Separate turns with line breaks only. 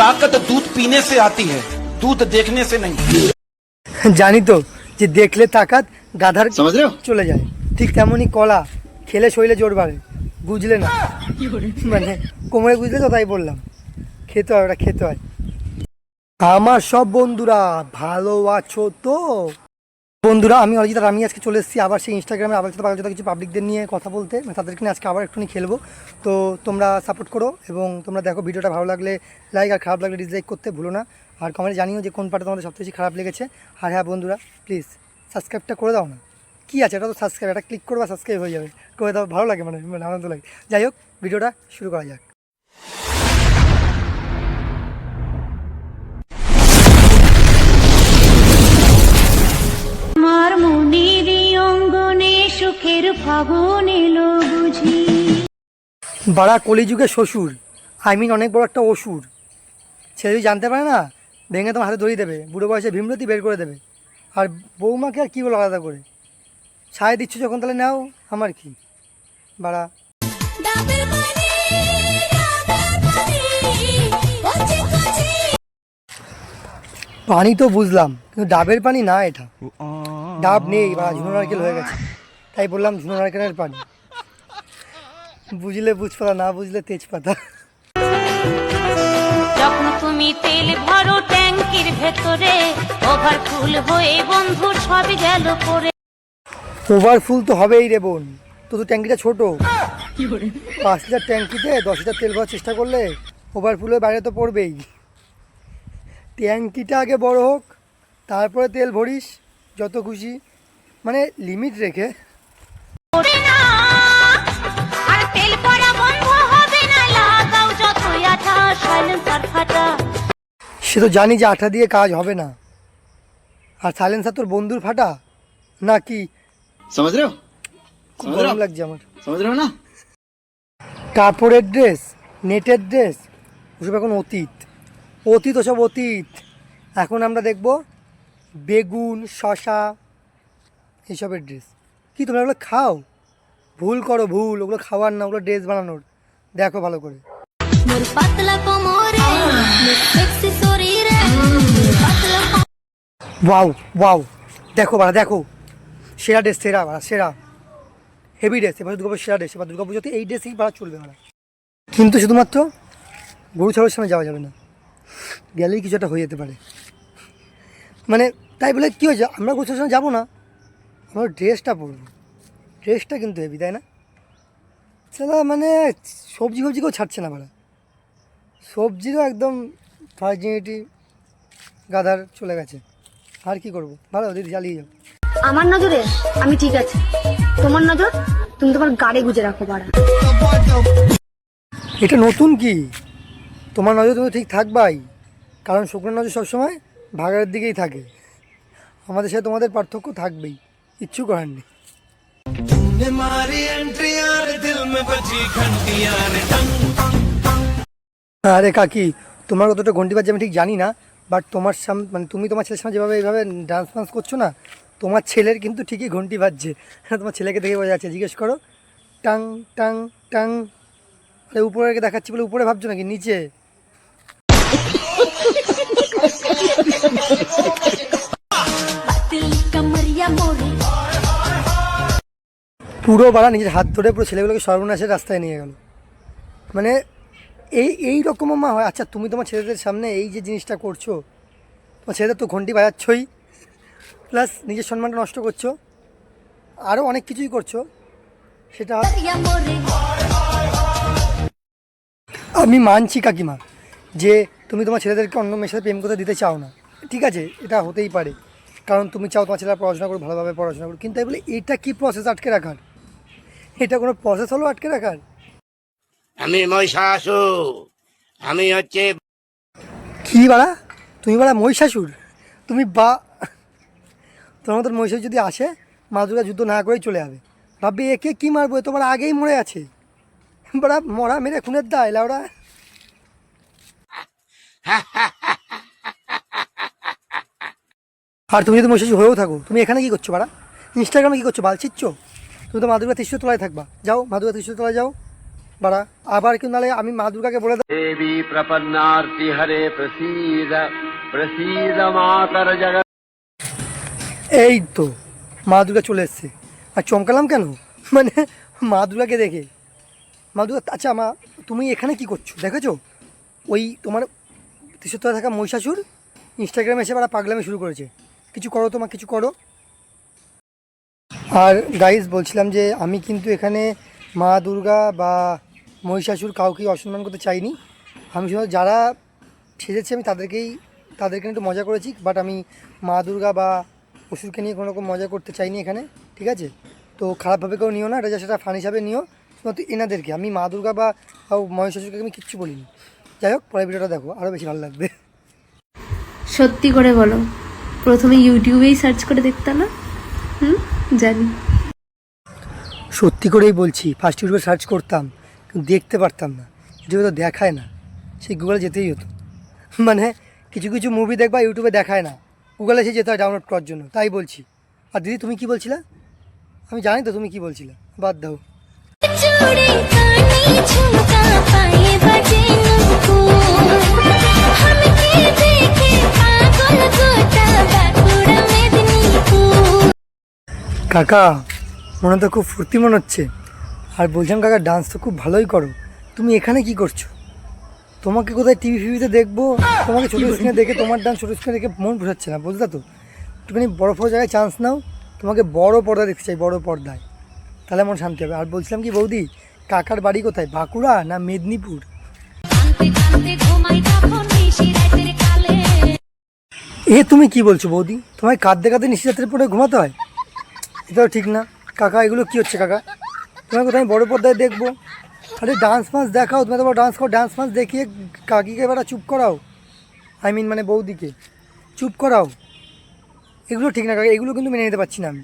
ताकत दूध पीने से आती है दूध देखने से नहीं
জানি তো যে দেখলে তাকাত গাধার
समझ रहे हो
চলে যায় ঠিক তেমনই কলা খেলে শরীরে জোর বাড়ে বুঝলে না মানে কোমরে বুঝলে তো তাই বললাম খেতে হয় ওটা খেতে হয় আমার সব বন্ধুরা ভালো আছো তো বন্ধুরা, আমি অরিজিৎ আর আমি আজকে চলে এসেছি আবার সেই ইনস্টাগ্রামে আবার সাথে বাংলাদেশে কিছু পাবলিকদের নিয়ে কথা বলতে। মানে তাদেরকে নিয়ে আজকে আবার একটুখানি খেলব। তো তোমরা সাপোর্ট করো এবং তোমরা দেখো ভিডিওটা ভালো লাগলে লাইক আর খারাপ লাগলে ডিসলাইক করতে ভুলো না। আর কমেন্টে জানিও যে কোন পার্টটা তোমাদের সবথেকে বেশি খারাপ লেগেছে। আর হ্যাঁ বন্ধুরা প্লিজ সাবস্ক্রাইবটা করে দাও না। কী আছে? এটা তো সাবস্ক্রাইব এটা ক্লিক করবা সাবস্ক্রাইব হয়ে যাবে। করে দাও, ভালো লাগে মানে মানে আনন্দ লাগে। যাই হোক, ভিডিওটা শুরু করা যাক। বাড়া কলিযুগে শ্বশুর। আই মিন অনেক বড় একটা অসুর। ছেলে যদি জানতে পারে না ভেঙে তোমার হাতে ধরিয়ে দেবে বুড়ো বয়সে ভীমরতি বের করে দেবে। আর বৌমাকে আর কী বলো আলাদা করে? ছায় দিচ্ছ যখন তাহলে নাও আমার কি? বাড়া। পানি তো বুঝলাম কিন্তু ডাবের পানি না এটা। ডাব নেই বা ঝুনো নারকেল হয়ে গেছে। তাই বললাম ঝুনো নারকেলের পানি। বুঝলে বুঝপাতা না বুঝলে তেজপাতা।
যখন তুমি তেল ভরো ট্যাঙ্কির ভেতরে ওভারফুল হয়ে বন্ধু সব গেল পরে।
ওভারফুল তো হবেই রে বোন তো তো ট্যাঙ্কিটা ছোট। পাঁচ লিটার ট্যাঙ্কিতে দশ লিটার তেল ভরার চেষ্টা করলে ওভারফুল হয়ে বাইরে তো পড়বেই। ট্যাঙ্কিটা আগে বড় হোক তারপরে তেল ভরিস যত খুশি। মানে লিমিট রেখে। সে তো জানি যে আঠা দিয়ে কাজ হবে না। আর সাইলেন্সার তোর বন্ধুর ফাটা? নাকি গরম লাগছে আমার।
না।
কাপড়ের ড্রেস নেটের ড্রেস ওসব এখন অতীত। অতীত ওসব অতীত। এখন আমরা দেখব বেগুন শশা এসবের ড্রেস। কি তোমরা ওগুলো খাও? ভুল করো ভুল। ওগুলো খাওয়ার না ওগুলো ড্রেস বানানোর। দেখো ভালো করে। ওয়াও ওয়াও দেখো বাড়া দেখো সেরা ড্রেস সেরা বাড়া সেরা হেভি ড্রেস এবার দুর্গাপুর সেরা ড্রেস এবার দুর্গাপুজোতে এই ড্রেসই বাড়া চলবে বাড়া কিন্তু শুধুমাত্র গরু ছাগলের সামনে যাওয়া যাবে না। গেলেই কিছু একটা হয়ে যেতে পারে। মানে তাই বলে কী হয়েছে, আমরা গরু ছাগলের সামনে যাব না, আমরা ড্রেসটা পরবো। ড্রেসটা কিন্তু হেভি তাই না? সেটা মানে সবজি ফবজি কেউ ছাড়ছে না বাড়া সবজিরও একদম ভার্জিনিটি গাধার চলে গেছে। আর কি করব? ভালো দিদি চালিয়ে যাও।
আমার নজরে আমি ঠিক আছে। তোমার নজর তুমি তোমার গাড়ি গুজে রাখো পাড়া
এটা নতুন কি? তোমার নজর তুমি ঠিক থাকবাই? কারণ শুক্রের নজর সবসময় ভাগাড়ের দিকেই থাকে। আমাদের সাথে তোমাদের পার্থক্য থাকবেই। কিচ্ছু করার নেই আরে কাকি, তোমার কতটা ঘন্টি বাজছে আমি ঠিক জানি না বাট তোমার সাম মানে তুমি তোমার ছেলের সামনে যেভাবে এইভাবে ডান্স ফান্স করছ না, তোমার ছেলের কিন্তু ঠিকই ঘন্টি বাজছে। তোমার ছেলেকে দেখে বোঝা যাচ্ছে, জিজ্ঞেস করো। টাং টাং টাং। আরে উপরে দেখাচ্ছি বলে উপরে ভাবছ নাকি? নিচে। পুরো বাড়া নিজের হাত ধরে পুরো ছেলেগুলোকে সর্বনাশের রাস্তায় নিয়ে গেল। মানে এই এই রকম মা হয়। আচ্ছা তুমি তোমার ছেলেদের সামনে এই যে জিনিসটা করছ তোমার ছেলেদের তো ঘন্টি বাজাচ্ছই। প্লাস নিজের সম্মানটা নষ্ট করছ। আরও অনেক কিছুই করছ। সেটা আমি মানছি কাকিমা যে তুমি তোমার ছেলেদেরকে অন্য মেয়ের সাথে প্রেম করতে দিতে চাও না। ঠিক আছে এটা হতেই পারে। কারণ তুমি চাও তোমার ছেলেরা পড়াশোনা করো ভালোভাবে পড়াশোনা করো কিন্তু তাই বলে এটা কি প্রসেস আটকে রাখার? এটা কোনো প্রসেস হলো আটকে রাখার?
আমি মহিষাসুর। আমি হচ্ছে
কি বাড়া? তুমি বাড়া মহিষাসুর? তুমি বা তোমার মতন মহিষাসুর যদি আসে মা দুর্গা যুদ্ধ না করেই চলে যাবে। ভাববে, একে কি মারবো? তোমার আগেই মরে আছে। বাড়া, মরা মেরে খুনের দায়, লাউরা। আর তুমি যদি মহিষাসুর হয়েও থাকো, তুমি এখানে কি করছ বাড়া? ইনস্টাগ্রামে কি করছ? বাল ছিচ্ছ তুমি তো মা দুর্গা তৃতীয় তলায় থাকবা। যাও মা দুর্গা তৃতীয় তলায় যাও। বাড়া। আবার কিন্তু নালে আমি মা দুর্গাকে বলে দেবী।
প্রপন্নার্তি হরে প্রসিদ প্রসিদ মাতার জগৎ।
এই তো মা দুর্গা চলে এসছে। আর চমকালাম কেন? মানে মা দুর্গাকে দেখে। মা দুর্গা আচ্ছা মা তুমি এখানে কি করছ? দেখেছ? ওই তোমার ত্রিশত্তরে থাকা মহিষাসুর ইনস্টাগ্রামে এসে বাড়া পাগলামে শুরু করেছে। কিছু করো তোমার কিছু করো। আর গাইজ বলছিলাম যে আমি কিন্তু এখানে মা দুর্গা বা মহিষাসুর কাউকেই অসম্মান করতে চাইনি। আমি শুধু যারা সেজেছে আমি তাদেরকেই তাদেরকে নিয়ে একটু মজা করেছি বাট আমি মা দুর্গা বা অসুরকে নিয়ে কোনো রকম মজা করতে চাইনি এখানে ঠিক আছে? তো খারাপভাবে কেউ নিও না এটা যা সেটা ফান হিসাবে নিও। শুধুমাত্র এনাদেরকে আমি মা দুর্গা বা মহিষাসুরকে আমি কিচ্ছু বলিনি। যাই হোক পরের ভিডিওটা দেখো আরও বেশি ভালো লাগবে।
সত্যি করে বলো প্রথমে ইউটিউবেই সার্চ করে দেখতাম না? হুম? জানি।
সত্যি করেই বলছি ফার্স্ট ইউটিউবে সার্চ করতাম। কিন্তু দেখতে পারতাম না। ইউটিউবে তো দেখায় না সেই গুগলে যেতেই হতো। মানে কিছু কিছু মুভি দেখবা ইউটিউবে দেখায় না। গুগলে সে যেতে হয় ডাউনলোড করার জন্য তাই বলছি। আর দিদি তুমি কি বলছিলে? আমি জানি তো তুমি কি বলছিলে। বাদ দাও। কাকা মনে তো খুব ফুর্তি মনে হচ্ছে। আর বলছিলাম কাকা ডান্স তো খুব ভালোই করো। তুমি এখানে কি করছ? তোমাকে কোথায় টিভি ফিভিতে দেখব? তোমাকে ছোটো স্ক্রিনে দেখে তোমার ডান্স ছোটো স্ক্রিনে দেখে মন বোঝাচ্ছে না বুঝলা তো? একটুখানি বড় বড় জায়গায় চান্স নাও। তোমাকে বড় পর্দা দেখতে চাই বড় পর্দায়। তাহলে মন শান্তি হবে। আর বলছিলাম কি বৌদি কাকার বাড়ি কোথায়? বাঁকুড়া না মেদিনীপুর? এ তুমি কি বলছো বৌদি? তোমায় কাঁদতে কাঁদতে নিশিরাতের পরে ঘুমাতে হয়? এটাও ঠিক না। কাকা এগুলো কি হচ্ছে কাকা? তোমাকে কোথায় বড় পর্দায় দেখব? আরে ডান্স ফান্স দেখাও তুমি তোমার ডান্স করো ডান্স ফান্স দেখিয়ে কাকিকে এবার চুপ করাও। আই মিন মানে বৌদিকে। চুপ করাও। এগুলো ঠিক না কাকি, এগুলো কিন্তু মেনে নিতে পারছি না আমি।